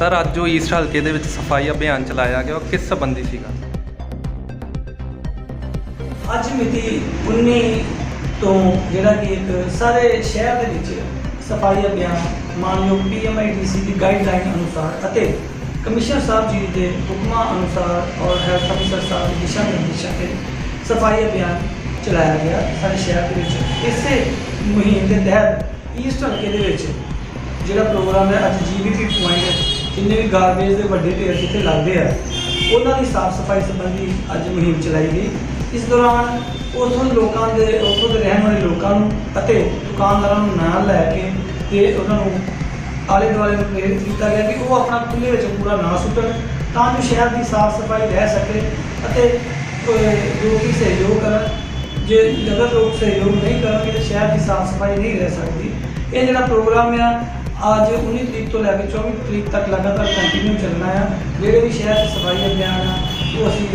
Sir, ਅੱਜ ਜੋ East ਹਲਕੇ ਦੇ ਵਿੱਚ ਸਫ਼ਾਈ ਅਭਿਆਨ ਚਲਾਇਆ ਗਿਆ, ਉਹ ਕਿਸ ਸੰਬੰਧੀ ਸੀਗਾ? ਅੱਜ ਮਿਤੀ 19 ਤੋਂ ਜਿਹੜਾ ਕਿ ਇੱਕ ਸਾਰੇ ਸ਼ਹਿਰ ਦੇ ਵਿੱਚ ਸਫ਼ਾਈ ਅਭਿਆਨ, ਮਾਨਯੋਗ ਪੀਐਮਆਈਡੀਸੀ ਦੀ ਗਾਈਡਲਾਈਨ ਅਨੁਸਾਰ ਅਤੇ ਕਮਿਸ਼ਨਰ ਸਾਹਿਬ ਜੀ ਦੇ ਹੁਕਮਾਂ ਅਨੁਸਾਰ ਔਰ ਹੈਲਥ ਅਫਸਰ ਸਾਹਿਬ ਦੇ ਦਿਸ਼ਾ ਨਿਰਦੇਸ਼ਾਂ ਤੇ ਸਫ਼ਾਈ ਅਭਿਆਨ ਚਲਾਇਆ ਗਿਆ ਸਾਡੇ ਸ਼ਹਿਰ ਦੇ ਵਿੱਚ। ਇਸੇ ਮੁਹਿੰਮ ਦੇ ਤਹਿਤ ਈਸਟ ਹਲਕੇ ਦੇ ਵਿੱਚ ਜਿਹੜਾ ਪ੍ਰੋਗਰਾਮ ਹੈ, ਅੱਜ ਜੀਬੀਪੀ ਪੁਆਇੰਟ ਜਿੰਨੇ ਵੀ ਗਾਰਬੇਜ ਦੇ ਵੱਡੇ ਢੇਰ ਜਿੱਥੇ ਲੱਗਦੇ ਆ ਉਹਨਾਂ ਦੀ ਸਾਫ਼ ਸਫ਼ਾਈ ਸੰਬੰਧੀ ਅੱਜ ਮੁਹਿੰਮ ਚਲਾਈ ਗਈ। ਇਸ ਦੌਰਾਨ ਉਥੋਂ ਲੋਕਾਂ ਦੇ ਉਥੋਂ ਦੇ ਰਹਿਣ ਵਾਲੇ ਲੋਕਾਂ ਨੂੰ ਅਤੇ ਦੁਕਾਨਦਾਰਾਂ ਨੂੰ ਨਾਲ ਲੈ ਕੇ ਤੇ ਉਹਨਾਂ ਨੂੰ ਆਲੇ ਦੁਆਲੇ ਨੂੰ ਪ੍ਰੇਰਿਤ ਕੀਤਾ ਗਿਆ ਕਿ ਉਹ ਆਪਣਾ ਖੁੱਲ੍ਹੇ ਵਿੱਚ ਕੂੜਾ ਨਾ ਸੁੱਟਣ ਤਾਂ ਜੋ ਸ਼ਹਿਰ ਦੀ ਸਾਫ਼ ਸਫ਼ਾਈ ਰਹਿ ਸਕੇ ਅਤੇ ਅਹ, ਜੋ ਕਿ ਸਹਿਯੋਗ ਕਰਨ। ਜੇ ਅਗਰ ਲੋਕ ਸਹਿਯੋਗ ਨਹੀਂ ਕਰਨਗੇ ਤਾਂ ਸ਼ਹਿਰ ਦੀ ਸਾਫ਼ ਸਫ਼ਾਈ ਨਹੀਂ ਰਹਿ ਸਕਦੀ। ਇਹ ਜਿਹੜਾ ਪ੍ਰੋਗਰਾਮ ਆ ਅੱਜ 19 ਤਰੀਕ ਤੋਂ ਲੈ ਕੇ 24 ਤਰੀਕ ਤੱਕ ਲਗਾਤਾਰ ਕੰਟੀਨਿਊ ਚੱਲਣਾ ਆ। ਜਿਹੜੇ ਵੀ ਸ਼ਹਿਰ 'ਚ ਸਫ਼ਾਈ ਅਭਿਆਨ ਆ, ਉਹ ਅਸੀਂ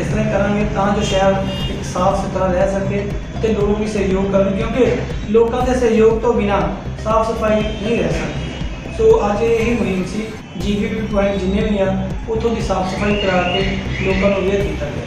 ਇਸ ਤਰ੍ਹਾਂ ਹੀ ਕਰਾਂਗੇ ਤਾਂ ਜੋ ਸ਼ਹਿਰ ਇੱਕ ਸਾਫ਼ ਸੁਥਰਾ ਰਹਿ ਸਕੇ ਤੇ ਲੋਕ ਵੀ ਸਹਿਯੋਗ ਕਰਨ, ਕਿਉਂਕਿ ਲੋਕਾਂ ਦੇ ਸਹਿਯੋਗ ਤੋਂ ਬਿਨਾ ਸਾਫ਼ ਸਫ਼ਾਈ ਨਹੀਂ ਰਹਿ ਸਕਦੀ। ਸੋ ਅੱਜ ਇਹ ਮੁਹਿੰਮ ਸੀ, ਜੀਬੀਪੀ ਪੁਆਇੰਟ ਜਿੰਨੇ ਵੀ ਆ, ਉੱਥੋਂ ਦੀ ਸਾਫ਼ ਸਫ਼ਾਈ ਕਰਾ ਕੇ ਲੋਕਾਂ ਨੂੰ ਅਵੇਅਰ ਕੀਤਾ ਗਿਆ।